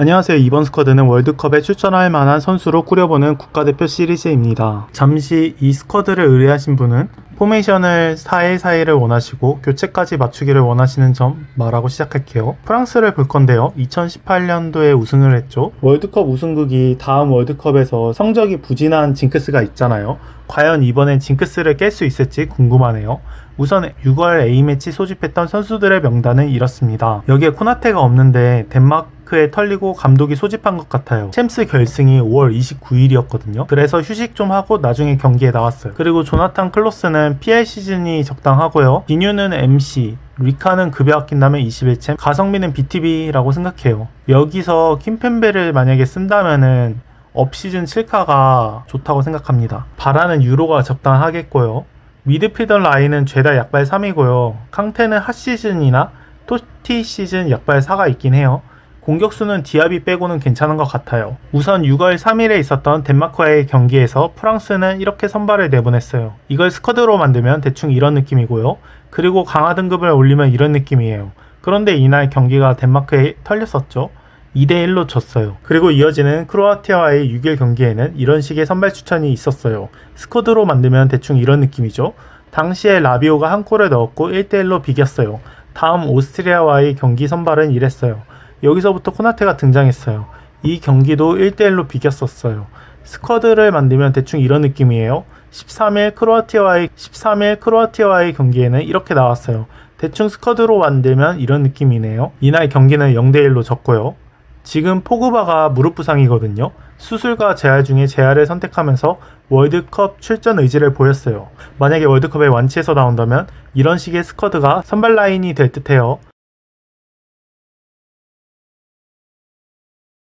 안녕하세요. 이번 스쿼드는 월드컵에 출전할 만한 선수로 꾸려보는 국가대표 시리즈입니다. 잠시 이 스쿼드를 의뢰하신 분은 포메이션을 4일4일을 원하시고 교체까지 맞추기를 원하시는 점 말하고 시작할게요. 프랑스를 볼 건데요. 2018년도에 우승을 했죠. 월드컵 우승국이 다음 월드컵에서 성적이 부진한 징크스가 있잖아요. 과연 이번엔 징크스를 깰 수 있을지 궁금하네요. 우선 6월 A매치 소집했던 선수들의 명단은 이렇습니다. 여기에 코나테가 없는데 덴마크 에 털리고 감독이 소집한 것 같아요. 챔스 결승이 5월 29일이었거든요. 그래서 휴식 좀 하고 나중에 경기에 나왔어요. 그리고 조나탄 클로스는 PL 시즌이 적당하고요. 비뉴는 MC, 리카는 급여 아낀다면 21챔, 가성비는 BTB라고 생각해요. 여기서 킴펜베를 만약에 쓴다면은 업시즌 7카가 좋다고 생각합니다. 바라는 유로가 적당하겠고요. 미드필더 라인은 죄다 약발 3이고요. 캉테는 핫시즌이나 토티 시즌 약발 4가 있긴 해요. 공격수는 디아비 빼고는 괜찮은 것 같아요. 우선 6월 3일에 있었던 덴마크와의 경기에서 프랑스는 이렇게 선발을 내보냈어요. 이걸 스쿼드로 만들면 대충 이런 느낌이고요. 그리고 강화 등급을 올리면 이런 느낌이에요. 그런데 이날 경기가 덴마크에 털렸었죠. 2대1로 졌어요. 그리고 이어지는 크로아티아와의 6일 경기에는 이런 식의 선발 추천이 있었어요. 스쿼드로 만들면 대충 이런 느낌이죠. 당시에 라비오가 한 골을 넣었고 1대1로 비겼어요. 다음 오스트리아와의 경기 선발은 이랬어요. 여기서부터 코나테가 등장했어요. 이 경기도 1대1로 비겼었어요. 스쿼드를 만들면 대충 이런 느낌이에요. 13일 크로아티아와의 13일 크로아티아와의 경기에는 이렇게 나왔어요. 대충 스쿼드로 만들면 이런 느낌이네요. 이날 경기는 0대1로 졌고요. 지금 포그바가 무릎 부상이거든요. 수술과 재활 중에 재활을 선택하면서 월드컵 출전 의지를 보였어요. 만약에 월드컵에 완치해서 나온다면 이런 식의 스쿼드가 선발 라인이 될 듯해요.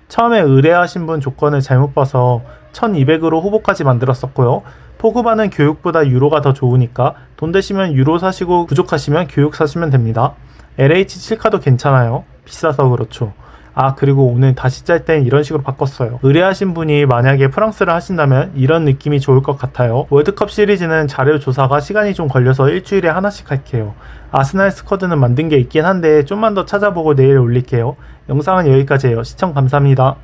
처음에 의뢰하신 분 조건을 잘못 봐서 1200으로 후보까지 만들었었고요. 포그바는 교육보다 유로가 더 좋으니까 돈 되시면 유로 사시고 부족하시면 교육 사시면 됩니다. LH 7카도 괜찮아요. 비싸서 그렇죠. 아 그리고 오늘 다시 짤 땐 이런 식으로 바꿨어요. 의뢰하신 분이 만약에 프랑스를 하신다면 이런 느낌이 좋을 것 같아요. 월드컵 시리즈는 자료 조사가 시간이 좀 걸려서 일주일에 하나씩 할게요. 아스날 스쿼드는 만든 게 있긴 한데 좀만 더 찾아보고 내일 올릴게요. 영상은 여기까지예요. 시청 감사합니다.